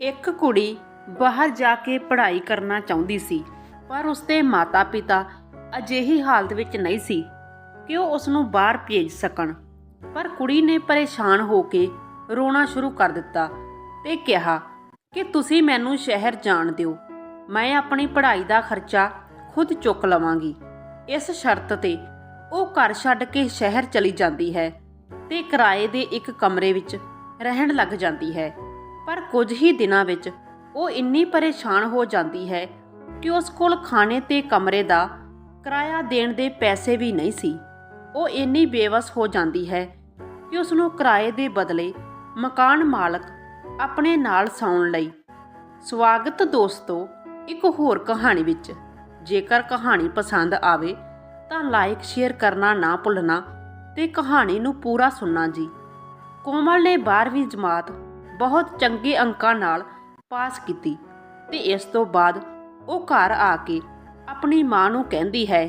ਇੱਕ ਕੁੜੀ ਬਾਹਰ ਜਾ ਕੇ ਪੜ੍ਹਾਈ ਕਰਨਾ ਚਾਹੁੰਦੀ ਸੀ, ਪਰ ਉਸਦੇ ਮਾਤਾ-ਪਿਤਾ ਅਜਿਹੀ ਹਾਲਤ ਵਿੱਚ ਨਹੀਂ ਸੀ ਕਿ ਉਹ ਉਸ ਨੂੰ ਬਾਹਰ ਭੇਜ ਸਕਣ। ਪਰ ਕੁੜੀ ਨੇ ਪਰੇਸ਼ਾਨ ਹੋ ਕੇ ਰੋਣਾ ਸ਼ੁਰੂ ਕਰ ਦਿੱਤਾ ਤੇ ਕਿਹਾ ਕਿ ਤੁਸੀਂ ਮੈਨੂੰ ਸ਼ਹਿਰ ਜਾਣ ਦਿਓ, ਮੈਂ ਆਪਣੀ ਪੜ੍ਹਾਈ ਦਾ ਖਰਚਾ ਖੁਦ ਚੁੱਕ ਲਵਾਂਗੀ। ਇਸ ਸ਼ਰਤ ਤੇ ਉਹ ਘਰ ਛੱਡ ਕੇ ਸ਼ਹਿਰ ਚਲੀ ਜਾਂਦੀ ਹੈ ਤੇ ਕਿਰਾਏ ਦੇ ਇੱਕ ਕਮਰੇ ਵਿੱਚ ਰਹਿਣ ਲੱਗ ਜਾਂਦੀ ਹੈ। ਪਰ ਕੁਝ ਹੀ ਦਿਨਾਂ ਵਿੱਚ ਉਹ ਇੰਨੀ ਪਰੇਸ਼ਾਨ ਹੋ ਜਾਂਦੀ ਹੈ ਕਿ ਉਸ ਕੋਲ ਖਾਣੇ ਤੇ ਕਮਰੇ ਦਾ ਕਿਰਾਇਆ ਦੇਣ ਦੇ ਪੈਸੇ ਵੀ ਨਹੀਂ ਸੀ। ਉਹ ਇੰਨੀ ਬੇਵਸ ਹੋ ਜਾਂਦੀ ਹੈ ਕਿ ਉਸ ਨੂੰ ਕਿਰਾਏ ਦੇ ਬਦਲੇ ਮਕਾਨ ਮਾਲਕ ਆਪਣੇ ਨਾਲ ਸੌਣ ਲਈ। ਸਵਾਗਤ ਦੋਸਤੋ, ਇੱਕ ਹੋਰ ਕਹਾਣੀ ਵਿੱਚ। ਜੇਕਰ ਕਹਾਣੀ ਪਸੰਦ ਆਵੇ ਤਾਂ ਲਾਈਕ, ਸ਼ੇਅਰ ਕਰਨਾ ਨਾ ਭੁੱਲਣਾ ਤੇ ਕਹਾਣੀ ਨੂੰ ਪੂਰਾ ਸੁਣਨਾ ਜੀ। ਕੋਮਲ ਨੇ 12ਵੀਂ ਜਮਾਤ ਬਹੁਤ ਚੰਗੇ ਅੰਕਾਂ ਨਾਲ ਪਾਸ ਕੀਤੀ ਤੇ ਇਸ ਤੋਂ ਬਾਅਦ ਉਹ ਘਰ ਆ ਕੇ ਆਪਣੀ ਮਾਂ ਨੂੰ ਕਹਿੰਦੀ ਹੈ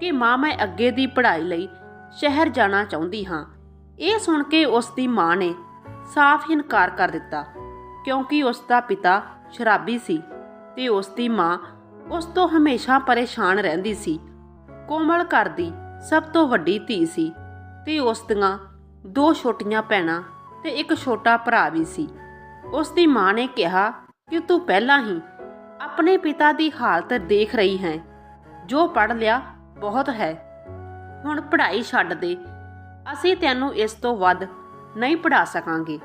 ਕਿ ਮਾਂ, ਮੈਂ ਅੱਗੇ ਦੀ ਪੜ੍ਹਾਈ ਲਈ ਸ਼ਹਿਰ ਜਾਣਾ ਚਾਹੁੰਦੀ ਹਾਂ। ਇਹ ਸੁਣ ਕੇ ਉਸ ਦੀ ਮਾਂ ਨੇ ਸਾਫ਼ ਇਨਕਾਰ ਕਰ ਦਿੱਤਾ ਕਿਉਂਕਿ ਉਸ ਦਾ ਪਿਤਾ ਸ਼ਰਾਬੀ ਸੀ ਤੇ ਉਸ ਦੀ ਮਾਂ ਉਸ ਤੋਂ ਹਮੇਸ਼ਾ ਪਰੇਸ਼ਾਨ ਰਹਿੰਦੀ ਸੀ। ਕੋਮਲ ਘਰ ਦੀ ਸਭ ਤੋਂ ਵੱਡੀ ਧੀ ਸੀ ਤੇ ਉਸ ਦੀਆਂ ਦੋ ਛੋਟੀਆਂ ਭੈਣਾਂ ਤੇ ਇੱਕ ਛੋਟਾ ਭਰਾ ਵੀ ਸੀ। ਉਸ ਦੀ ਮਾਂ ਨੇ ਕਿਹਾ ਕਿ ਤੂੰ ਪਹਿਲਾਂ ਹੀ ਆਪਣੇ ਪਿਤਾ ਦੀ ਹਾਲਤ ਦੇਖ ਰਹੀ ਹੈ। ਜੋ ਪੜ ਲਿਆ ਬਹੁਤ ਹੈ। ਹੁਣ ਪੜ੍ਹਾਈ ਛੱਡ ਦੇ। ਅਸੀਂ ਤੈਨੂੰ ਇਸ ਤੋਂ ਵੱਧ ਨਹੀਂ ਪੜਾ ਸਕਾਂਗੇ।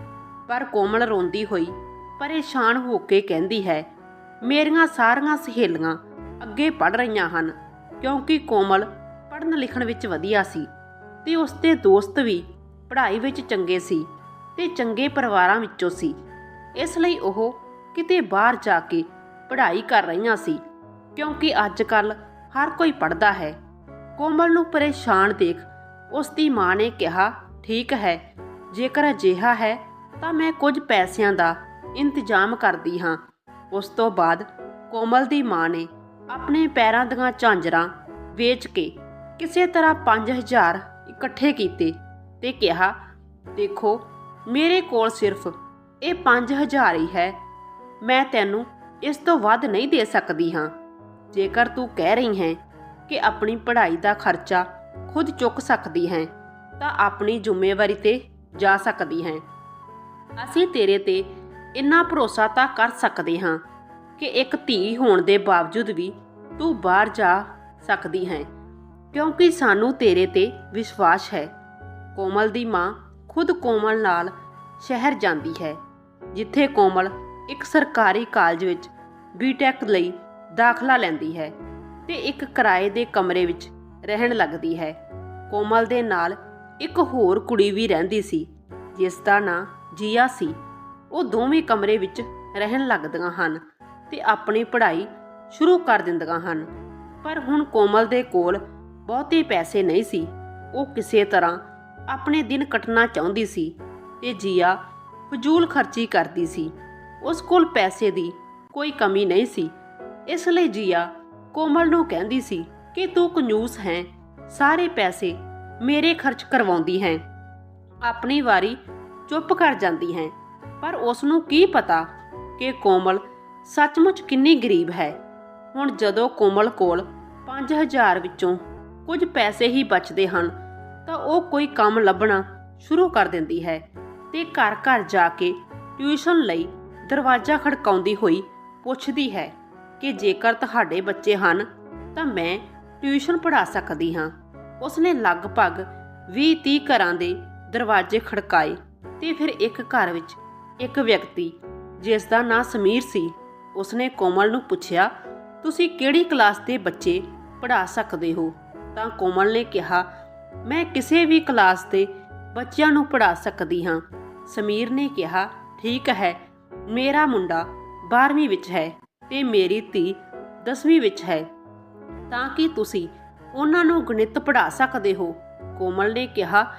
ਪਰ ਕੋਮਲ ਰੋਂਦੀ ਹੋਈ ਪਰੇਸ਼ਾਨ ਹੋ ਕੇ ਕਹਿੰਦੀ ਹੈ, ਮੇਰੀਆਂ ਸਾਰੀਆਂ ਸਹੇਲੀਆਂ ਅੱਗੇ ਪੜ ਰਹੀਆਂ ਹਨ, ਕਿਉਂਕਿ ਕੋਮਲ ਪੜ੍ਹਨ ਲਿਖਣ ਵਿੱਚ ਵਧੀਆ ਸੀ ਤੇ ਉਸਦੇ ਦੋਸਤ ਵੀ ਪੜ੍ਹਾਈ ਵਿੱਚ ਚੰਗੇ ਸੀ। ਤੇ ਚੰਗੇ ਪਰਿਵਾਰਾਂ ਵਿੱਚੋਂ ਸੀ। ਇਸ ਲਈ ਉਹ ਕਿਤੇ ਬਾਹਰ ਜਾ ਕੇ ਪੜ੍ਹਾਈ ਕਰ ਰਹੀਆਂ ਸੀ, ਕਿਉਂਕਿ ਅੱਜ ਕੱਲ ਹਰ ਕੋਈ ਪੜ੍ਹਦਾ ਹੈ। ਕੋਮਲ ਨੂੰ ਪਰੇਸ਼ਾਨ ਦੇਖ ਉਸ ਦੀ ਮਾਂ ਨੇ ਕਿਹਾ, ਠੀਕ ਹੈ, ਜੇਕਰ ਅਜਿਹਾ ਹੈ ਤਾਂ ਮੈਂ ਕੁਝ ਪੈਸਿਆਂ ਦਾ ਇੰਤਜ਼ਾਮ ਕਰਦੀ ਹਾਂ। ਉਸ ਤੋਂ ਬਾਅਦ ਕੋਮਲ ਦੀ ਮਾਂ ਨੇ ਆਪਣੇ ਪੈਰਾਂ ਦੀਆਂ ਝਾਂਜਰਾਂ ਵੇਚ ਕੇ ਕਿਸੇ ਤਰ੍ਹਾਂ 5000 ਇਕੱਠੇ ਕੀਤੇ ਤੇ ਕਿਹਾ, ਦੇਖੋ ਮੇਰੇ ਕੋਲ ਸਿਰਫ ਇਹ 5000 ਹੀ ਹੈ। ਮੈਂ ਤੈਨੂੰ ਇਸ ਤੋਂ ਵੱਧ ਨਹੀਂ ਦੇ ਸਕਦੀ ਹਾਂ। ਜੇਕਰ ਤੂੰ ਕਹਿ ਰਹੀ ਹੈ ਕਿ ਆਪਣੀ ਪੜ੍ਹਾਈ ਦਾ ਖਰਚਾ ਖੁਦ ਚੁੱਕ ਸਕਦੀ ਹੈ, ਤਾਂ ਆਪਣੀ ਜ਼ਿੰਮੇਵਾਰੀ ਤੇ ਜਾ ਸਕਦੀ ਹੈ। ਅਸੀਂ ਤੇਰੇ ਤੇ ਇੰਨਾ ਭਰੋਸਾ ਤਾਂ ਕਰ ਸਕਦੇ ਹਾਂ ਕਿ ਇੱਕ ਧੀ ਹੋਣ ਦੇ ਬਾਵਜੂਦ ਵੀ ਤੂੰ ਬਾਹਰ ਜਾ ਸਕਦੀ ਹੈ, ਕਿਉਂਕਿ ਸਾਨੂੰ ਤੇਰੇ ਤੇ ਵਿਸ਼ਵਾਸ ਹੈ। ਕੋਮਲ ਦੀ ਮਾਂ ਖੁਦ ਕੋਮਲ ਨਾਲ ਸ਼ਹਿਰ ਜਾਂਦੀ ਹੈ, ਜਿੱਥੇ ਕੋਮਲ ਇੱਕ ਸਰਕਾਰੀ ਕਾਲਜ ਵਿੱਚ ਬੀਟੈਕ ਲਈ ਦਾਖਲਾ ਲੈਂਦੀ ਹੈ ਤੇ ਇੱਕ ਕਿਰਾਏ ਦੇ ਕਮਰੇ ਵਿੱਚ ਰਹਿਣ ਲੱਗਦੀ ਹੈ। ਕੋਮਲ ਦੇ ਨਾਲ ਇੱਕ ਹੋਰ ਕੁੜੀ ਵੀ ਰਹਿੰਦੀ ਸੀ, ਜਿਸ ਦਾ ਨਾਂ ਜੀਆ ਸੀ। ਉਹ ਦੋਵੇਂ ਕਮਰੇ ਵਿੱਚ ਰਹਿਣ ਲੱਗਦੀਆਂ ਹਨ ਤੇ ਆਪਣੀ ਪੜ੍ਹਾਈ ਸ਼ੁਰੂ ਕਰ ਦਿੰਦੀਆਂ ਹਨ। ਪਰ ਹੁਣ ਕੋਮਲ ਦੇ ਕੋਲ ਬਹੁਤੇ ਪੈਸੇ ਨਹੀਂ ਸੀ। ਉਹ ਕਿਸੇ ਤਰ੍ਹਾਂ ਆਪਣੇ ਦਿਨ ਕੱਟਣਾ ਚਾਹੁੰਦੀ ਸੀ ਤੇ ਜੀਆ ਫਜ਼ੂਲ ਖਰਚੀ ਕਰਦੀ ਸੀ। ਉਸ ਕੋਲ ਪੈਸੇ ਦੀ ਕੋਈ ਕਮੀ ਨਹੀਂ ਸੀ। ਇਸ ਲਈ ਜੀਆ ਕੋਮਲ ਨੂੰ ਕਹਿੰਦੀ ਸੀ ਕਿ ਤੂੰ ਕੰਜੂਸ ਹੈ, ਸਾਰੇ ਪੈਸੇ ਮੇਰੇ ਖਰਚ ਕਰਵਾਉਂਦੀ ਹੈ। ਆਪਣੀ ਵਾਰੀ ਚੁੱਪ ਕਰ ਜਾਂਦੀ ਹੈ, ਪਰ ਉਸ ਨੂੰ ਕੀ ਪਤਾ ਕਿ ਕੋਮਲ ਸੱਚਮੁੱਚ ਕਿੰਨੀ ਗਰੀਬ ਹੈ। ਹੁਣ ਜਦੋਂ ਕੋਮਲ ਕੋਲ 5000 ਵਿੱਚੋਂ ਕੁਝ ਪੈਸੇ ਹੀ ਬਚਦੇ ਹਨ ਤਾਂ ਉਹ ਕੋਈ ਕੰਮ ਲੱਭਣਾ ਸ਼ੁਰੂ ਕਰ ਦਿੰਦੀ ਹੈ ਤੇ ਘਰ ਘਰ ਜਾ ਕੇ ਟਿਊਸ਼ਨ ਲਈ ਦਰਵਾਜ਼ਾ ਖੜਕਾਉਂਦੀ ਹੋਈ ਪੁੱਛਦੀ ਹੈ ਕਿ ਜੇਕਰ ਤੁਹਾਡੇ ਬੱਚੇ ਹਨ ਤਾਂ ਮੈਂ ਟਿਊਸ਼ਨ ਪੜ੍ਹਾ ਸਕਦੀ ਹਾਂ। ਉਸਨੇ ਲਗਭਗ 20-30 ਘਰਾਂ ਦੇ ਦਰਵਾਜ਼ੇ ਖੜਕਾਏ ਤੇ ਫਿਰ ਇੱਕ ਘਰ ਵਿੱਚ ਇੱਕ ਵਿਅਕਤੀ, ਜਿਸ ਦਾ ਨਾਂ ਸਮੀਰ ਸੀ, ਉਸਨੇ ਕੋਮਲ ਨੂੰ ਪੁੱਛਿਆ, ਤੁਸੀਂ ਕਿਹੜੀ ਕਲਾਸ ਦੇ ਬੱਚੇ ਪੜ੍ਹਾ ਸਕਦੇ ਹੋ? ਤਾਂ ਕੋਮਲ ਨੇ ਕਿਹਾ ਮੈਂ ਕਿਸੇ ਵੀ ਕਲਾਸ ਦੇ ਬੱਚਿਆਂ ਨੂੰ ਪੜ੍ਹਾ ਸਕਦੀ ਹਾਂ। ਸਮੀਰ ਨੇ ਕਿਹਾ, ਠੀਕ ਹੈ, ਮੇਰਾ ਮੁੰਡਾ 12ਵੀਂ ਵਿੱਚ ਹੈ ਤੇ ਮੇਰੀ ਧੀ 10ਵੀਂ ਵਿੱਚ ਹੈ। ਤਾਂ ਕਿ ਤੁਸੀਂ ਉਹਨਾਂ ਨੂੰ ਗਣਿਤ ਪੜ੍ਹਾ ਸਕਦੇ ਹੋ? ਕੋਮਲ ਨੇ ਕਿਹਾ,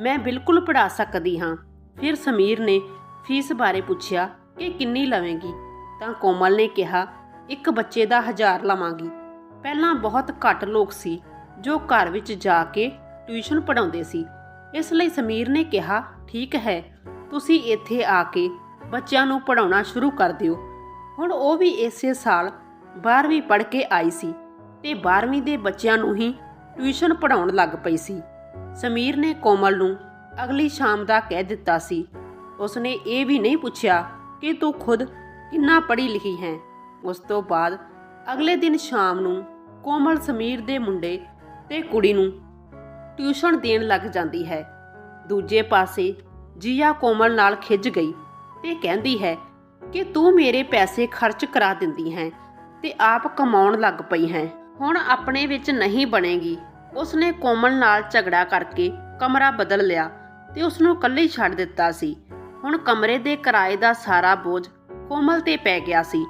ਮੈਂ ਬਿਲਕੁਲ ਪੜ੍ਹਾ ਸਕਦੀ ਹਾਂ। ਫਿਰ ਸਮੀਰ ਨੇ ਫੀਸ ਬਾਰੇ ਪੁੱਛਿਆ ਕਿ ਕਿੰਨੀ ਲਵੇਂਗੀ। ਤਾਂ ਕੋਮਲ ਨੇ ਕਿਹਾ, ਇੱਕ ਬੱਚੇ ਦਾ ਹਜ਼ਾਰ ਲਵਾਂਗੀ। ਪਹਿਲਾਂ ਬਹੁਤ ਘੱਟ ਲੋਕ ਸੀ ਜੋ ਘਰ ਵਿੱਚ ਜਾ ਕੇ ਟਿਊਸ਼ਨ ਪੜਾਉਂਦੇ ਸੀ। ਇਸ ਲਈ ਸਮੀਰ ਨੇ ਕਿਹਾ, ਠੀਕ ਹੈ, ਤੁਸੀਂ ਇੱਥੇ ਆ ਕੇ ਬੱਚਿਆਂ ਨੂੰ ਪੜਾਉਣਾ ਸ਼ੁਰੂ ਕਰ ਦਿਓ। ਹੁਣ ਉਹ ਵੀ ਇਸੇ ਸਾਲ 12ਵੀਂ ਪੜ੍ਹ ਕੇ ਆਈ ਸੀ ਤੇ 12ਵੀਂ ਦੇ ਬੱਚਿਆਂ ਨੂੰ ਹੀ ਟਿਊਸ਼ਨ ਪੜਾਉਣ ਲੱਗ ਪਈ ਸੀ। ਸਮੀਰ ਨੇ ਕੋਮਲ ਨੂੰ ਅਗਲੀ ਸ਼ਾਮ ਦਾ ਕਹਿ ਦਿੱਤਾ ਸੀ। ਉਸਨੇ ਇਹ ਵੀ ਨਹੀਂ ਪੁੱਛਿਆ ਕਿ ਤੂੰ ਖੁਦ ਕਿੰਨਾ ਪੜ੍ਹੀ ਲਿਖੀ ਹੈ। ਉਸ ਤੋਂ ਬਾਅਦ ਅਗਲੇ ਦਿਨ ਸ਼ਾਮ ਨੂੰ ਕੋਮਲ ਸਮੀਰ ਦੇ ਮੁੰਡੇ ਤੇ ਕੁੜੀ ਨੂੰ ਟਿਊਸ਼ਨ ਦੇਣ ਲੱਗ ਜਾਂਦੀ ਹੈ। ਦੂਜੇ ਪਾਸੇ ਜੀਆ ਕੋਮਲ ਨਾਲ ਖਿੱਝ ਗਈ ਤੇ ਕਹਿੰਦੀ ਹੈ ਕਿ ਤੂੰ ਮੇਰੇ ਪੈਸੇ ਖਰਚ ਕਰਾ ਦਿੰਦੀ ਹੈ ਤੇ ਆਪ ਕਮਾਉਣ ਲੱਗ ਪਈ ਹੈ। ਹੁਣ ਆਪਣੇ ਵਿੱਚ ਨਹੀਂ ਬਣੇਗੀ। ਉਸਨੇ ਕੋਮਲ ਨਾਲ ਝਗੜਾ ਕਰਕੇ ਕਮਰਾ ਬਦਲ ਲਿਆ ਤੇ ਉਸ ਨੂੰ ਇਕੱਲੇ ਛੱਡ ਦਿੱਤਾ ਸੀ। ਹੁਣ ਕਮਰੇ ਦੇ ਕਿਰਾਏ ਦਾ ਸਾਰਾ ਬੋਝ ਕੋਮਲ ਤੇ ਪੈ ਗਿਆ ਸੀ।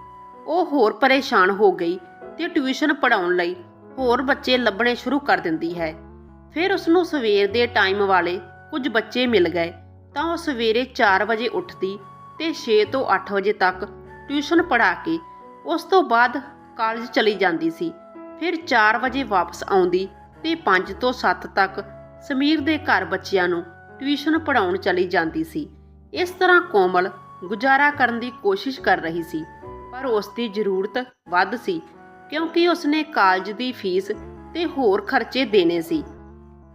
ਉਹ ਹੋਰ ਪਰੇਸ਼ਾਨ ਹੋ ਗਈ ਤੇ ਟਿਊਸ਼ਨ ਪੜਾਉਣ ਲਈ ਹੋਰ ਬੱਚੇ ਲੱਭਣੇ ਸ਼ੁਰੂ ਕਰ ਦਿੰਦੀ ਹੈ। ਫਿਰ ਉਸ ਨੂੰ ਸਵੇਰ ਦੇ ਟਾਈਮ ਵਾਲੇ ਕੁਝ ਬੱਚੇ ਮਿਲ ਗਏ। ਤਾਂ ਉਹ ਸਵੇਰੇ 4 ਵਜੇ ਉੱਠਦੀ ਤੇ 6 ਤੋਂ 8 ਵਜੇ ਤੱਕ ਟਿਊਸ਼ਨ ਪੜ੍ਹਾ ਕੇ ਉਸ ਤੋਂ ਬਾਅਦ ਕਾਲਜ ਚਲੀ ਜਾਂਦੀ ਸੀ। ਫਿਰ 4 ਵਜੇ ਵਾਪਸ ਆਉਂਦੀ ਤੇ 5 ਤੋਂ 7 ਤੱਕ ਸਮੀਰ ਦੇ ਘਰ ਬੱਚਿਆਂ ਨੂੰ ਟਿਊਸ਼ਨ ਪੜਾਉਣ ਚਲੀ ਜਾਂਦੀ ਸੀ। ਇਸ ਤਰ੍ਹਾਂ ਕੋਮਲ ਗੁਜ਼ਾਰਾ ਕਰਨ ਦੀ ਕੋਸ਼ਿਸ਼ ਕਰ ਰਹੀ ਸੀ, ਪਰ ਉਸ ਦੀ ਜ਼ਰੂਰਤ ਵੱਧ ਸੀ ਕਿਉਂਕਿ ਉਸਨੇ ਕਾਲਜ ਦੀ ਫੀਸ ਤੇ ਹੋਰ ਖਰਚੇ ਦੇਣੇ ਸੀ।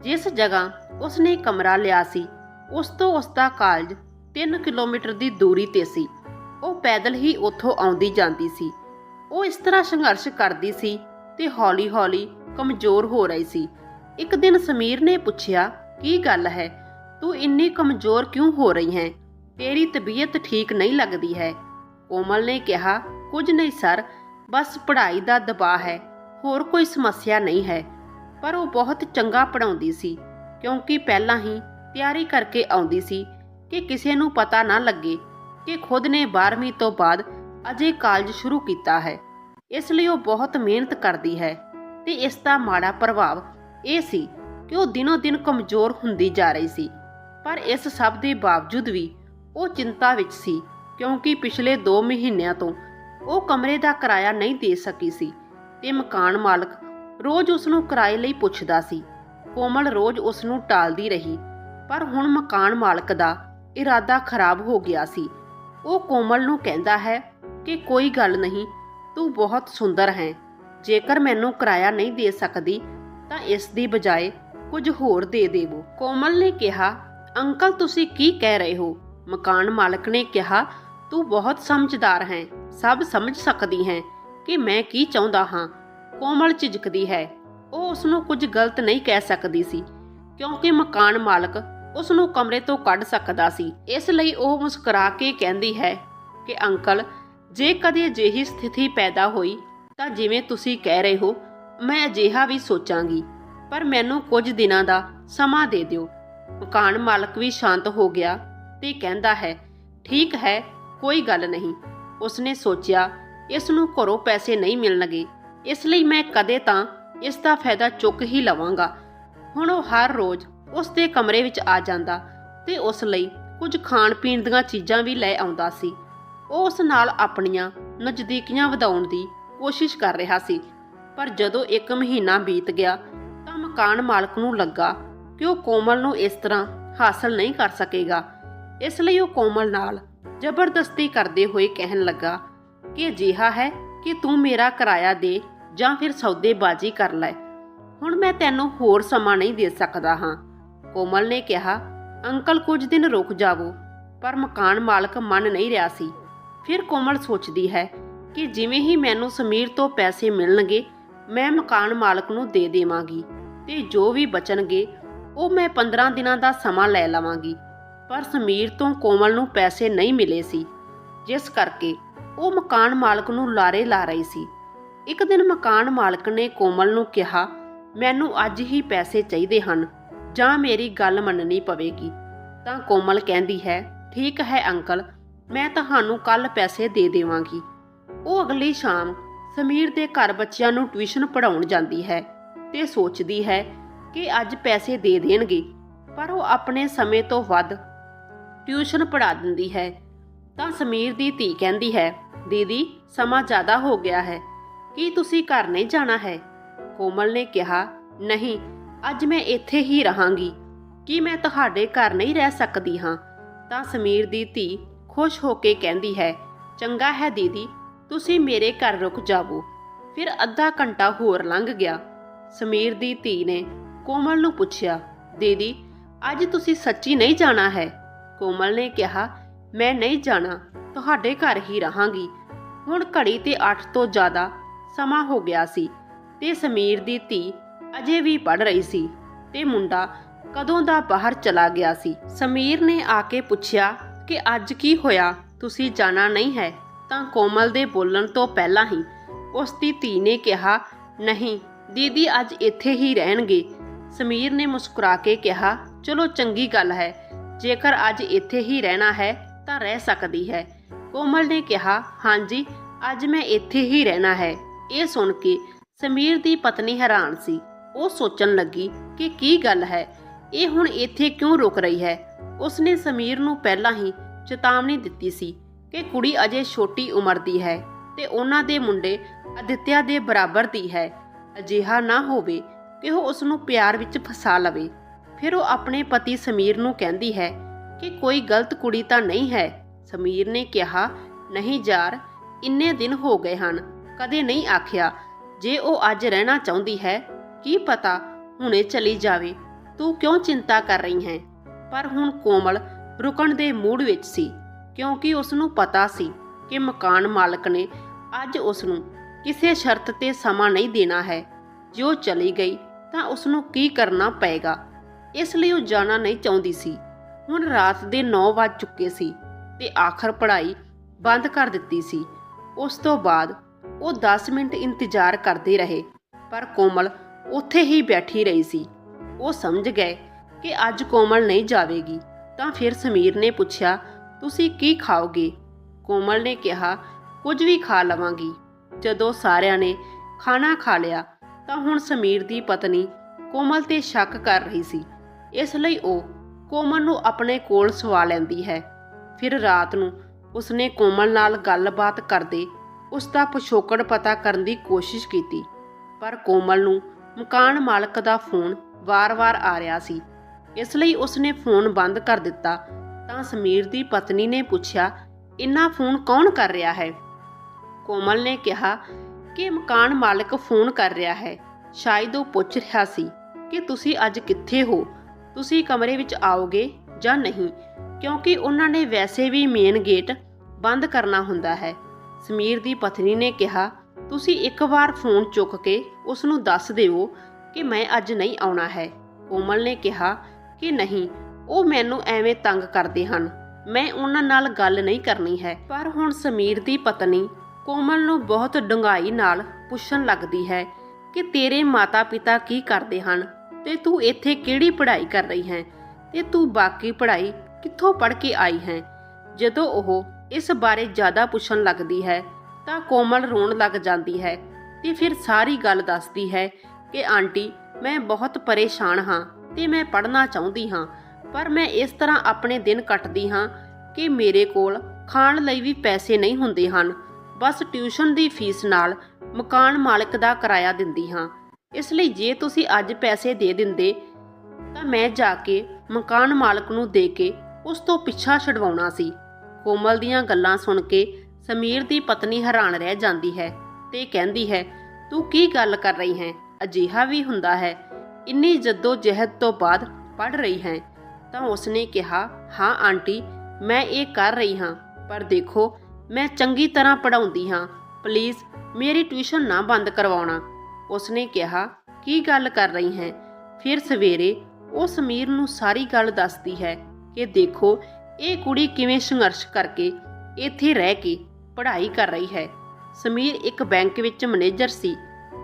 ਜਿਸ ਜਗ੍ਹਾ ਉਸਨੇ ਕਮਰਾ ਲਿਆ ਸੀ, ਉਸ ਤੋਂ ਉਸ ਦਾ ਕਾਲਜ 3 ਕਿਲੋਮੀਟਰ ਦੀ ਦੂਰੀ ਤੇ ਸੀ। ਉਹ ਪੈਦਲ ਹੀ ਉੱਥੋਂ ਆਉਂਦੀ ਜਾਂਦੀ ਸੀ। ਉਹ ਇਸ ਤਰ੍ਹਾਂ ਸੰਘਰਸ਼ ਕਰਦੀ ਸੀ ਤੇ ਹੌਲੀ-ਹੌਲੀ ਕਮਜ਼ੋਰ ਹੋ ਰਹੀ ਸੀ। ਇੱਕ ਦਿਨ ਸਮੀਰ ਨੇ ਪੁੱਛਿਆ, ਕੀ ਗੱਲ ਹੈ? ਤੂੰ ਇੰਨੀ ਕਮਜ਼ੋਰ ਕਿਉਂ ਹੋ ਰਹੀ ਹੈ? ਤੇਰੀ ਤਬੀਅਤ ਠੀਕ ਨਹੀਂ ਲੱਗਦੀ ਹੈ। ਕੋਮਲ ਨੇ ਕਿਹਾ, ਕੁਝ ਨਹੀਂ, ਸਰ। ਬਸ ਪੜ੍ਹਾਈ ਦਾ ਦਬਾਅ ਹੈ। ਹੋਰ ਕੋਈ ਸਮੱਸਿਆ ਨਹੀਂ ਹੈ। ਪਰ ਉਹ ਬਹੁਤ ਚੰਗਾ ਪੜਾਉਂਦੀ ਸੀ, ਕਿਉਂਕਿ ਪਹਿਲਾਂ ਹੀ ਤਿਆਰੀ ਕਰਕੇ ਆਉਂਦੀ ਸੀ ਕਿ ਕਿਸੇ ਨੂੰ ਪਤਾ ਨਾ ਲੱਗੇ ਕਿ ਖੁਦ ਨੇ 12ਵੀਂ ਤੋਂ ਬਾਅਦ ਅਜੇ ਕਾਲਜ ਸ਼ੁਰੂ ਕੀਤਾ ਹੈ। ਇਸ ਲਈ ਉਹ ਬਹੁਤ ਮਿਹਨਤ ਕਰਦੀ ਹੈ ਤੇ ਇਸ ਦਾ ਮਾੜਾ ਪ੍ਰਭਾਵ ਇਹ ਸੀ ਕਿ ਉਹ ਦਿਨੋ ਦਿਨ ਕਮਜ਼ੋਰ ਹੁੰਦੀ ਜਾ ਰਹੀ ਸੀ। ਪਰ ਇਸ ਸਭ ਦੇ ਬਾਵਜੂਦ ਵੀ ਉਹ ਚਿੰਤਾ ਵਿੱਚ ਸੀ, ਕਿਉਂਕਿ ਪਿਛਲੇ 2 ਮਹੀਨਿਆਂ ਤੋਂ ਉਹ ਕਮਰੇ ਦਾ ਕਿਰਾਇਆ ਨਹੀਂ ਦੇ ਸਕੀ ਸੀ ਤੇ ਮਕਾਨ ਮਾਲਕ ਰੋਜ਼ ਉਸ ਨੂੰ ਕਿਰਾਏ ਲਈ ਪੁੱਛਦਾ ਸੀ। ਕੋਮਲ ਰੋਜ਼ ਉਸ ਨੂੰ ਟਾਲਦੀ ਰਹੀ, ਪਰ ਹੁਣ ਮਕਾਨ ਮਾਲਕ ਦਾ ਇਰਾਦਾ ਖਰਾਬ ਹੋ ਗਿਆ ਸੀ। ਉਹ ਕੋਮਲ ਨੂੰ ਕਹਿੰਦਾ ਹੈ ਕਿ ਕੋਈ ਗੱਲ ਨਹੀਂ, ਤੂੰ ਬਹੁਤ ਸੁੰਦਰ ਹੈ। ਜੇਕਰ ਮੈਨੂੰ ਕਿਰਾਇਆ ਨਹੀਂ ਦੇ ਸਕਦੀ, ਤਾਂ ਇਸ ਦੀ ਬਜਾਏ ਕੁਝ ਹੋਰ ਦੇ ਦੇਵੋ। ਕੋਮਲ ਨੇ ਕਿਹਾ, ਅੰਕਲ, ਤੁਸੀਂ ਕੀ ਕਹਿ ਰਹੇ ਹੋ? ਮਕਾਨ ਮਾਲਕ ਨੇ ਕਿਹਾ, ਤੂੰ ਬਹੁਤ ਸਮਝਦਾਰ ਹੈ। ਸਭ ਸਮਝ ਸਕਦੀ ਹੈ ਕਿ ਮੈਂ ਕੀ ਚਾਹੁੰਦਾ ਹਾਂ। ਕੋਮਲ ਝਿਜਕਦੀ ਹੈ। ਉਹ ਉਸ ਨੂੰ ਕੁਝ ਗਲਤ ਨਹੀਂ ਕਹਿ ਸਕਦੀ ਸੀ, ਕਿਉਂਕਿ ਮਕਾਨ ਮਾਲਕ ਉਸ ਨੂੰ ਕਮਰੇ ਤੋਂ ਕੱਢ ਸਕਦਾ ਸੀ। ਇਸ ਲਈ ਉਹ ਮੁਸਕਰਾ ਕੇ ਕਹਿੰਦੀ ਹੈ ਕਿ, ਅੰਕਲ, ਜੇ ਕਦੇ ਅਜਿਹੀ ਸਥਿਤੀ ਪੈਦਾ ਹੋਈ, ਤਾਂ ਜਿਵੇਂ ਤੁਸੀਂ ਕਹਿ ਰਹੇ ਹੋ, ਮੈਂ ਅਜਿਹਾ ਵੀ ਸੋਚਾਂਗੀ। ਪਰ ਮੈਨੂੰ ਕੁਝ ਦਿਨਾਂ ਦਾ ਸਮਾਂ ਦੇ ਦਿਓ। ਮਕਾਨ ਮਾਲਕ ਵੀ ਸ਼ਾਂਤ ਹੋ ਗਿਆ ਤੇ ਕਹਿੰਦਾ ਹੈ, ਠੀਕ ਹੈ, ਕੋਈ ਗੱਲ ਨਹੀਂ। ਉਸਨੇ ਸੋਚਿਆ, ਇਸ ਨੂੰ ਘਰੋਂ ਪੈਸੇ ਨਹੀਂ ਮਿਲਣਗੇ। ਇਸ ਲਈ ਮੈਂ ਕਦੇ ਤਾਂ ਇਸ ਦਾ ਫਾਇਦਾ ਚੁੱਕ ਹੀ ਲਵਾਂਗਾ। ਹੁਣ ਉਹ ਹਰ ਰੋਜ਼ ਉਸ ਦੇ ਕਮਰੇ ਵਿੱਚ ਆ ਜਾਂਦਾ ਤੇ ਉਸ ਲਈ ਕੁਝ ਖਾਣ ਪੀਣ ਦੀਆਂ ਚੀਜ਼ਾਂ ਵੀ ਲੈ ਆਉਂਦਾ ਸੀ। ਉਹ ਉਸ ਨਾਲ ਆਪਣੀਆਂ ਨਜ਼ਦੀਕੀਆਂ ਵਧਾਉਣ ਦੀ ਕੋਸ਼ਿਸ਼ ਕਰ ਰਿਹਾ ਸੀ। ਪਰ ਜਦੋਂ ਇੱਕ ਮਹੀਨਾ ਬੀਤ ਗਿਆ ਤਾਂ ਮਕਾਨ ਮਾਲਕ ਨੂੰ ਲੱਗਾ ਕਿ ਉਹ ਕੋਮਲ ਨੂੰ ਇਸ ਤਰ੍ਹਾਂ ਹਾਸਲ ਨਹੀਂ ਕਰ ਸਕੇਗਾ। ਇਸ ਲਈ ਉਹ ਕੋਮਲ ਨਾਲ ਜ਼ਬਰਦਸਤੀ ਕਰਦੇ ਹੋਏ ਕਹਿਣ ਲੱਗਾ ਕਿ ਅਜਿਹਾ ਹੈ ਕਿ ਤੂੰ ਮੇਰਾ ਕਿਰਾਇਆ ਦੇ ਜਾਂ ਫਿਰ ਸੌਦੇਬਾਜ਼ੀ ਕਰ ਲੈ। ਹੁਣ ਮੈਂ ਤੈਨੂੰ ਹੋਰ ਸਮਾਂ ਨਹੀਂ ਦੇ ਸਕਦਾ ਹਾਂ। ਕੋਮਲ ਨੇ ਕਿਹਾ, ਅੰਕਲ ਕੁਝ ਦਿਨ ਰੁਕ ਜਾਵੋ। ਪਰ ਮਕਾਨ ਮਾਲਕ ਮੰਨ ਨਹੀਂ ਰਿਹਾ ਸੀ। ਫਿਰ ਕੋਮਲ ਸੋਚਦੀ ਹੈ ਕਿ ਜਿਵੇਂ ਹੀ ਮੈਨੂੰ ਸਮੀਰ ਤੋਂ ਪੈਸੇ ਮਿਲਣਗੇ, ਮੈਂ ਮਕਾਨ ਮਾਲਕ ਨੂੰ ਦੇ ਦੇਵਾਂਗੀ ਤੇ ਜੋ ਵੀ ਬਚਣਗੇ, ਉਹ ਮੈਂ 15 ਦਿਨਾਂ ਦਾ ਸਮਾਂ ਲੈ ਲਵਾਂਗੀ। ਪਰ ਸਮੀਰ ਤੋਂ ਕੋਮਲ ਨੂੰ ਪੈਸੇ ਨਹੀਂ ਮਿਲੇ ਸੀ। ਜਿਸ ਕਰਕੇ ਉਹ ਮਕਾਨ ਮਾਲਕ ਨੂੰ ਲਾਰੇ ਲਾ ਰਹੀ ਸੀ। ਇੱਕ ਦਿਨ ਮਕਾਨ ਮਾਲਕ ਨੇ ਕੋਮਲ ਨੂੰ ਕਿਹਾ, ਮੈਨੂੰ ਅੱਜ ਹੀ ਪੈਸੇ ਚਾਹੀਦੇ ਹਨ, ਜਾਂ ਮੇਰੀ ਗੱਲ ਮੰਨਣੀ ਪਵੇਗੀ। ਤਾਂ ਕੋਮਲ ਕਹਿੰਦੀ ਹੈ, ਠੀਕ ਹੈ ਅੰਕਲ, ਮੈਂ ਤੁਹਾਨੂੰ ਕੱਲ ਪੈਸੇ ਦੇ ਦੇਵਾਂਗੀ। ਉਹ ਅਗਲੀ ਸ਼ਾਮ ਸਮੀਰ ਦੇ ਘਰ ਬੱਚਿਆਂ ਨੂੰ ਟਿਊਸ਼ਨ ਪੜਾਉਣ ਜਾਂਦੀ ਹੈ ਤੇ ਸੋਚਦੀ ਹੈ ਕਿ ਅੱਜ ਪੈਸੇ ਦੇ ਦੇਣਗੇ, ਪਰ ਉਹ ਆਪਣੇ ਸਮੇਂ ਤੋਂ ਵੱਧ ਟਿਊਸ਼ਨ ਪੜਾ ਦਿੰਦੀ ਹੈ। ਤਾਂ ਸਮੀਰ ਦੀ ਧੀ ਕਹਿੰਦੀ ਹੈ, ਦੀਦੀ, ਸਮਾਂ ਜ਼ਿਆਦਾ ਹੋ ਗਿਆ ਹੈ ਕੀ ਤੁਸੀਂ ਘਰ ਨਹੀਂ ਜਾਣਾ ਹੈ? ਕੋਮਲ ਨੇ ਕਿਹਾ, ਨਹੀਂ, ਅੱਜ ਮੈਂ ਇੱਥੇ ਹੀ ਰਹਾਂਗੀ। ਕੀ ਮੈਂ ਤੁਹਾਡੇ ਘਰ ਨਹੀਂ ਰਹਿ ਸਕਦੀ ਹਾਂ? ਤਾਂ ਸਮੀਰ ਦੀ ਧੀ ਖੁਸ਼ ਹੋ ਕੇ ਕਹਿੰਦੀ ਹੈ, ਚੰਗਾ ਹੈ ਦੀਦੀ, ਤੁਸੀਂ ਮੇਰੇ ਘਰ ਰੁਕ ਜਾਵੋ। ਫਿਰ ਅੱਧਾ ਘੰਟਾ ਹੋਰ ਲੰਘ ਗਿਆ। ਸਮੀਰ ਦੀ ਧੀ ਨੇ ਕੋਮਲ ਨੂੰ ਪੁੱਛਿਆ, ਦੀਦੀ, ਅੱਜ ਤੁਸੀਂ ਸੱਚੀ ਨਹੀਂ ਜਾਣਾ ਹੈ? ਕੋਮਲ ਨੇ ਕਿਹਾ, ਮੈਂ ਨਹੀਂ ਜਾਣਾ, ਤੁਹਾਡੇ ਘਰ ਹੀ ਰਹਾਂਗੀ। ਹੁਣ ਘੜੀ ਤੇ 8 ਤੋਂ ਜ਼ਿਆਦਾ ਸਮਾਂ ਹੋ ਗਿਆ ਸੀ ਤੇ ਸਮੀਰ ਦੀ ਧੀ ਅਜੇ ਵੀ ਪੜ ਰਹੀ ਸੀ ਤੇ ਮੁੰਡਾ ਕਦੋਂ ਦਾ ਬਾਹਰ ਚਲਾ ਗਿਆ ਸੀ। ਸਮੀਰ ਨੇ ਆ ਕੇ ਪੁੱਛਿਆ ਕਿ ਅੱਜ ਕੀ ਹੋਇਆ, ਤੁਸੀਂ ਜਾਣਾ ਨਹੀਂ ਹੈ? ਤਾਂ ਕੋਮਲ ਦੇ ਬੋਲਣ ਤੋਂ ਪਹਿਲਾਂ ਹੀ ਉਸ ਦੀ ਧੀ ਨੇ ਕਿਹਾ, ਨਹੀਂ, ਦੀਦੀ ਅੱਜ ਇੱਥੇ ਹੀ ਰਹਿਣਗੇ। ਸਮੀਰ ਨੇ ਮੁਸਕਰਾ ਕੇ ਕਿਹਾ, ਚਲੋ ਚੰਗੀ ਗੱਲ ਹੈ, ਜੇਕਰ ਅੱਜ ਇੱਥੇ ਹੀ ਰਹਿਣਾ ਹੈ ਤਾਂ ਰਹਿ ਸਕਦੀ ਹੈ। ਕੋਮਲ ਨੇ ਕਿਹਾ, ਹਾਂਜੀ, ਅੱਜ ਮੈਂ ਇੱਥੇ ਹੀ ਰਹਿਣਾ ਹੈ। ਇਹ ਸੁਣ ਕੇ ਸਮੀਰ ਦੀ ਪਤਨੀ ਹੈਰਾਨ ਸੀ। ਉਹ ਸੋਚਣ ਲੱਗੀ ਕਿ ਕੀ ਗੱਲ ਹੈ? ਇਹ ਹੁਣ ਇੱਥੇ ਕਿਉਂ ਰੁਕ ਰਹੀ ਹੈ? ਉਸਨੇ ਸਮੀਰ ਨੂੰ ਪਹਿਲਾਂ ਹੀ ਚੇਤਾਵਨੀ ਦਿੱਤੀ ਸੀ ਕਿ ਕੁੜੀ ਅਜੇ ਛੋਟੀ ਉਮਰ ਦੀ ਹੈ ਤੇ ਉਹਨਾਂ ਦੇ ਮੁੰਡੇ ਅਦਿੱਤਿਆ ਦੇ ਬਰਾਬਰ ਦੀ ਹੈ। ਅਜਿਹਾ ਨਾ ਹੋਵੇ ਕਿ ਉਹ ਉਸ ਨੂੰ ਪਿਆਰ ਵਿੱਚ ਫਸਾ ਲਵੇ। ਫਿਰ ਉਹ ਆਪਣੇ ਪਤੀ ਸਮੀਰ ਨੂੰ ਕਹਿੰਦੀ ਹੈ ਕਿ ਕੋਈ ਗਲਤ ਕੁੜੀ ਤਾਂ ਨਹੀਂ ਹੈ। ਸਮੀਰ ਨੇ ਕਿਹਾ, ਨਹੀਂ ਯਾਰ, ਇੰਨੇ ਦਿਨ ਹੋ ਗਏ ਹਨ। ਕਦੇ ਨਹੀਂ ਆਖਿਆ, ਜੇ ਉਹ ਅੱਜ ਰਹਿਣਾ ਚਾਹੁੰਦੀ ਹੈ, ਕੀ ਪਤਾ ਹੁਣੇ ਚਲੀ ਜਾਵੇ। ਤੂੰ ਕਿਉਂ ਚਿੰਤਾ ਕਰ ਰਹੀ ਹੈ? ਪਰ ਹੁਣ ਕੋਮਲ ਰੁਕਣ ਦੇ ਮੂਡ ਵਿੱਚ ਸੀ, ਕਿਉਂਕਿ ਉਸ ਨੂੰ ਪਤਾ ਸੀ ਕਿ ਮਕਾਨ ਮਾਲਕ ਨੇ ਅੱਜ ਉਸ ਨੂੰ ਕਿਸੇ ਸ਼ਰਤ ਤੇ ਸਮਾਂ ਨਹੀਂ ਦੇਣਾ ਹੈ। ਜੇ ਉਹ ਚਲੀ ਗਈ ਤਾਂ ਉਸ ਨੂੰ ਕੀ ਕਰਨਾ ਪਏਗਾ? ਇਸ ਲਈ ਉਹ ਜਾਣਾ ਨਹੀਂ ਚਾਹੁੰਦੀ ਸੀ। ਹੁਣ ਰਾਤ ਦੇ 9 ਵੱਜ ਚੁੱਕੇ ਸੀ ਤੇ ਆਖਰ ਪੜ੍ਹਾਈ ਬੰਦ ਕਰ ਦਿੱਤੀ ਸੀ। ਉਸ ਤੋਂ ਬਾਅਦ ਉਹ 10 ਮਿੰਟ ਇੰਤਜ਼ਾਰ ਕਰਦੇ ਰਹੇ, ਪਰ ਕੋਮਲ ਉੱਥੇ ਹੀ ਬੈਠੀ ਰਹੀ ਸੀ। ਉਹ ਸਮਝ ਗਏ ਕਿ ਅੱਜ ਕੋਮਲ ਨਹੀਂ ਜਾਵੇਗੀ, ਤਾਂ ਫਿਰ ਸਮੀਰ ਨੇ ਪੁੱਛਿਆ, ਤੁਸੀਂ ਕੀ ਖਾਓਗੇ? ਕੋਮਲ ਨੇ ਕਿਹਾ, ਕੁਝ ਵੀ ਖਾ ਲਵਾਂਗੀ। ਜਦੋਂ ਸਾਰਿਆਂ ਨੇ ਖਾਣਾ ਖਾ ਲਿਆ, ਤਾਂ ਹੁਣ ਸਮੀਰ ਦੀ ਪਤਨੀ ਕੋਮਲ ਤੇ ਸ਼ੱਕ ਕਰ ਰਹੀ ਸੀ। ਇਸ ਲਈ ਉਹ ਕੋਮਲ ਨੂੰ ਆਪਣੇ ਕੋਲ ਸਵਾ ਲੈਂਦੀ ਹੈ। ਫਿਰ ਰਾਤ ਨੂੰ ਉਸਨੇ ਕੋਮਲ ਨਾਲ ਗੱਲਬਾਤ ਕਰਦੇ ਉਸ ਦਾ ਪਿਛੋਕੜ ਪਤਾ ਕਰਨ ਦੀ ਕੋਸ਼ਿਸ਼ ਕੀਤੀ, ਪਰ ਕੋਮਲ ਨੂੰ ਮਕਾਨ ਮਾਲਕ ਦਾ ਫੋਨ ਵਾਰ-ਵਾਰ ਆ ਰਿਹਾ ਸੀ। ਇਸ ਲਈ ਉਸਨੇ ਫੋਨ ਬੰਦ ਕਰ ਦਿੱਤਾ, ਤਾਂ ਸਮੀਰ ਦੀ ਪਤਨੀ ਨੇ ਪੁੱਛਿਆ, ਇੰਨਾ ਫੋਨ ਕੌਣ ਕਰ ਰਿਹਾ ਹੈ? ਕੋਮਲ ਨੇ ਕਿਹਾ ਕਿ ਮਕਾਨ ਮਾਲਕ ਫੋਨ ਕਰ ਰਿਹਾ ਹੈ। ਸ਼ਾਇਦ ਉਹ ਪੁੱਛ ਰਿਹਾ ਸੀ ਕਿ ਤੁਸੀਂ ਅੱਜ ਕਿੱਥੇ ਹੋ? ਤੁਸੀਂ ਕਮਰੇ ਵਿੱਚ ਆਓਗੇ ਜਾਂ ਨਹੀਂ? ਕਿਉਂਕਿ ਉਹਨਾਂ ਨੇ ਵੈਸੇ ਵੀ ਮੇਨ ਗੇਟ ਬੰਦ ਕਰਨਾ ਹੁੰਦਾ ਹੈ। ਸਮੀਰ ਦੀ ਪਤਨੀ ਨੇ ਕਿਹਾ, ਤੁਸੀਂ ਇੱਕ ਵਾਰ ਫੋਨ ਚੁੱਕ ਕੇ ਉਸ ਨੂੰ ਦੱਸ ਦਿਓ ਕਿ ਮੈਂ ਅੱਜ ਨਹੀਂ ਆਉਣਾ ਹੈ। ਕੋਮਲ ਨੇ ਕਿਹਾ ਕਿ ਨਹੀਂ, ਉਹ ਮੈਨੂੰ ਐਵੇਂ ਤੰਗ ਕਰਦੇ ਹਨ। ਮੈਂ ਉਹਨਾਂ ਨਾਲ ਗੱਲ ਨਹੀਂ ਕਰਨੀ ਹੈ। ਪਰ ਹੁਣ ਸਮੀਰ ਦੀ ਪਤਨੀ ਕੋਮਲ ਨੂੰ ਬਹੁਤ ਡੰਗਾਈ ਨਾਲ ਪੁੱਛਣ ਲੱਗਦੀ ਹੈ ਕਿ ਤੇਰੇ ਮਾਤਾ-ਪਿਤਾ ਕੀ ਕਰਦੇ ਹਨ ਤੇ ਤੂੰ ਇੱਥੇ ਕਿਹੜੀ ਪੜ੍ਹਾਈ ਕਰ ਰਹੀ ਹੈ ਤੇ ਤੂੰ ਬਾਕੀ ਪੜ੍ਹਾਈ ਕਿੱਥੋਂ ਪੜ੍ਹ ਕੇ ਆਈ ਹੈ? ਜਦੋਂ ਉਹ ਇਸ ਬਾਰੇ ਜ਼ਿਆਦਾ ਪੁੱਛਣ ਲੱਗਦੀ ਹੈ ਤਾਂ ਕੋਮਲ ਰੋਣ ਲੱਗ ਜਾਂਦੀ ਹੈ ਤੇ ਫਿਰ ਸਾਰੀ ਗੱਲ ਦੱਸਦੀ ਹੈ ਕਿ ਆਂਟੀ, ਮੈਂ ਬਹੁਤ ਪਰੇਸ਼ਾਨ ਹਾਂ ਤੇ ਮੈਂ ਪੜ੍ਹਨਾ ਚਾਹੁੰਦੀ ਹਾਂ, ਪਰ ਮੈਂ ਇਸ ਤਰ੍ਹਾਂ ਆਪਣੇ ਦਿਨ ਕੱਟਦੀ ਹਾਂ ਕਿ ਮੇਰੇ ਕੋਲ ਖਾਣ ਲਈ ਵੀ ਪੈਸੇ ਨਹੀਂ ਹੁੰਦੇ ਹਨ। ਬਸ ਟਿਊਸ਼ਨ ਦੀ ਫੀਸ ਨਾਲ ਮਕਾਨ ਮਾਲਕ ਦਾ ਕਿਰਾਇਆ ਦਿੰਦੀ ਹਾਂ। ਇਸ ਲਈ ਜੇ ਤੁਸੀਂ ਅੱਜ ਪੈਸੇ ਦੇ ਦਿੰਦੇ, ਤਾਂ ਮੈਂ ਜਾ ਕੇ ਮਕਾਨ ਮਾਲਕ ਨੂੰ ਦੇ ਕੇ ਉਸ ਤੋਂ ਪਿੱਛਾ ਛਡਵਾਉਣਾ ਸੀ। ਕੋਮਲ ਦੀਆਂ ਗੱਲਾਂ ਸੁਣ ਕੇ ਸਮੀਰ ਦੀ ਪਤਨੀ ਹੈਰਾਨ ਰਹਿ ਜਾਂਦੀ ਹੈ ਤੇ ਕਹਿੰਦੀ ਹੈ, ਤੂੰ ਕੀ ਗੱਲ ਕਰ ਰਹੀ ਹੈ? ਅਜਿਹਾ ਵੀ ਹੁੰਦਾ ਹੈ। ਇੰਨੀ ਜੱਦੋ ਜਹਿਦ ਤੋਂ ਬਾਅਦ ਪੜ ਰਹੀ ਹੈ। ਤਾਂ ਉਸਨੇ ਕਿਹਾ, ਹਾਂ ਆਂਟੀ, ਮੈਂ ਇਹ ਕਰ ਰਹੀ ਹਾਂ, ਪਰ ਦੇਖੋ, ਮੈਂ ਚੰਗੀ ਤਰ੍ਹਾਂ ਪੜਾਉਂਦੀ ਹਾਂ। ਪਲੀਜ਼, ਮੇਰੀ ਟਿਊਸ਼ਨ ਨਾ ਬੰਦ ਕਰਵਾਉਣਾ। ਉਸਨੇ ਕਿਹਾ, ਕੀ ਗੱਲ ਕਰ ਰਹੀ ਹੈ? ਫਿਰ ਸਵੇਰੇ ਉਹ ਸਮੀਰ ਨੂੰ ਸਾਰੀ ਗੱਲ ਦੱਸਦੀ ਹੈ ਕਿ ਦੇਖੋ ਇਹ ਕੁੜੀ ਕਿਵੇਂ ਸੰਘਰਸ਼ ਕਰਕੇ ਇੱਥੇ ਰਹਿ ਕੇ ਪੜ੍ਹਾਈ ਕਰ ਰਹੀ ਹੈ? ਸਮੀਰ ਇੱਕ ਬੈਂਕ ਵਿੱਚ ਮੈਨੇਜਰ ਸੀ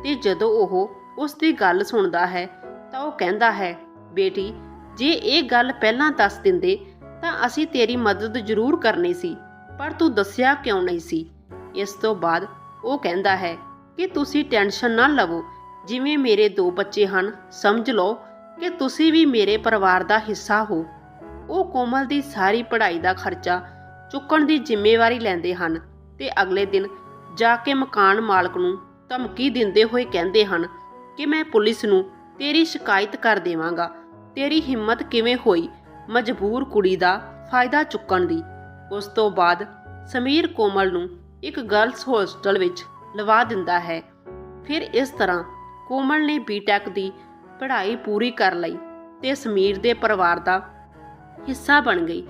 ਤੇ ਜਦੋਂ ਉਹ ਉਸ ਦੀ ਗੱਲ ਸੁਣਦਾ ਹੈ ਤਾਂ ਉਹ ਕਹਿੰਦਾ ਹੈ, ਬੇਟੀ, ਜੇ ਇਹ ਗੱਲ ਪਹਿਲਾਂ ਦੱਸ ਦਿੰਦੇ ਤਾਂ ਅਸੀਂ ਤੇਰੀ ਮਦਦ ਜ਼ਰੂਰ ਕਰਨੀ ਸੀ, ਪਰ ਤੂੰ ਦੱਸਿਆ ਕਿਉਂ ਨਹੀਂ ਸੀ? ਇਸ ਤੋਂ ਬਾਅਦ ਉਹ ਕਹਿੰਦਾ ਹੈ ਕਿ ਤੁਸੀਂ ਟੈਨਸ਼ਨ ਨਾ ਲਵੋ, ਜਿਵੇਂ ਮੇਰੇ ਦੋ ਬੱਚੇ ਹਨ, ਸਮਝ ਲਓ ਕਿ ਤੁਸੀਂ ਵੀ ਮੇਰੇ ਪਰਿਵਾਰ ਦਾ ਹਿੱਸਾ ਹੋ। ਉਹ ਕੋਮਲ ਦੀ ਸਾਰੀ ਪੜ੍ਹਾਈ ਦਾ ਖਰਚਾ ਚੁੱਕਣ ਦੀ ਜ਼ਿੰਮੇਵਾਰੀ ਲੈਂਦੇ ਹਨ ਤੇ ਅਗਲੇ ਦਿਨ ਜਾ ਕੇ ਮਕਾਨ ਮਾਲਕ ਨੂੰ ਧਮਕੀ ਦਿੰਦੇ ਹੋਏ ਕਹਿੰਦੇ ਹਨ ਕਿ ਮੈਂ ਪੁਲਿਸ ਨੂੰ ਤੇਰੀ ਸ਼ਿਕਾਇਤ ਕਰ ਦੇਵਾਂਗਾ, ਤੇਰੀ ਹਿੰਮਤ ਕਿਵੇਂ ਹੋਈ, ਮਜਬੂਰ ਕੁੜੀ ਦਾ ਫਾਇਦਾ ਚੁੱਕਣ ਦੀ। ਉਸ ਤੋਂ ਬਾਅਦ ਸਮੀਰ ਕੋਮਲ ਨੂੰ ਇੱਕ ਗਰਲਸ ਹੋਸਟਲ ਵਿੱਚ ਲਵਾ ਦਿੰਦਾ ਹੈ। ਫਿਰ ਇਸ ਤਰ੍ਹਾਂ ਕੋਮਲ ਨੇ ਬੀਟੈਕ ਦੀ ਪੜ੍ਹਾਈ ਪੂਰੀ ਕਰ ਲਈ ਤੇ ਸਮੀਰ ਦੇ ਪਰਿਵਾਰ ਦਾ ਹਿੱਸਾ ਬਣ ਗਈ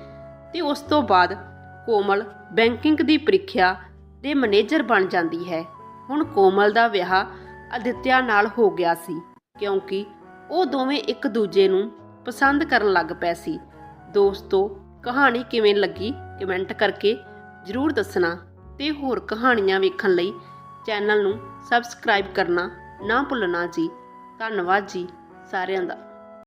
ਤੇ ਉਸ ਤੋਂ ਬਾਅਦ ਕੋਮਲ ਬੈਂਕਿੰਗ ਦੀ ਪ੍ਰੀਖਿਆ ਦੇ ਮੈਨੇਜਰ ਬਣ ਜਾਂਦੀ ਹੈ। ਹੁਣ ਕੋਮਲ ਦਾ ਵਿਆਹ ਅਦਿੱਤਿਆ ਨਾਲ ਹੋ ਗਿਆ ਸੀ, ਕਿਉਂਕਿ ਉਹ ਦੋਵੇਂ ਇੱਕ ਦੂਜੇ ਨੂੰ ਪਸੰਦ ਕਰਨ ਲੱਗ ਪਏ ਸੀ। ਦੋਸਤੋ, ਕਹਾਣੀ ਕਿਵੇਂ ਲੱਗੀ ਕਮੈਂਟ ਕਰਕੇ ਜਰੂਰ ਦੱਸਣਾ ਤੇ ਹੋਰ ਕਹਾਣੀਆਂ ਵੇਖਣ ਲਈ ਚੈਨਲ ਨੂੰ ਸਬਸਕ੍ਰਾਈਬ ਕਰਨਾ ਨਾ ਭੁੱਲਣਾ ਜੀ। ਧੰਨਵਾਦ ਜੀ ਸਾਰਿਆਂ ਦਾ।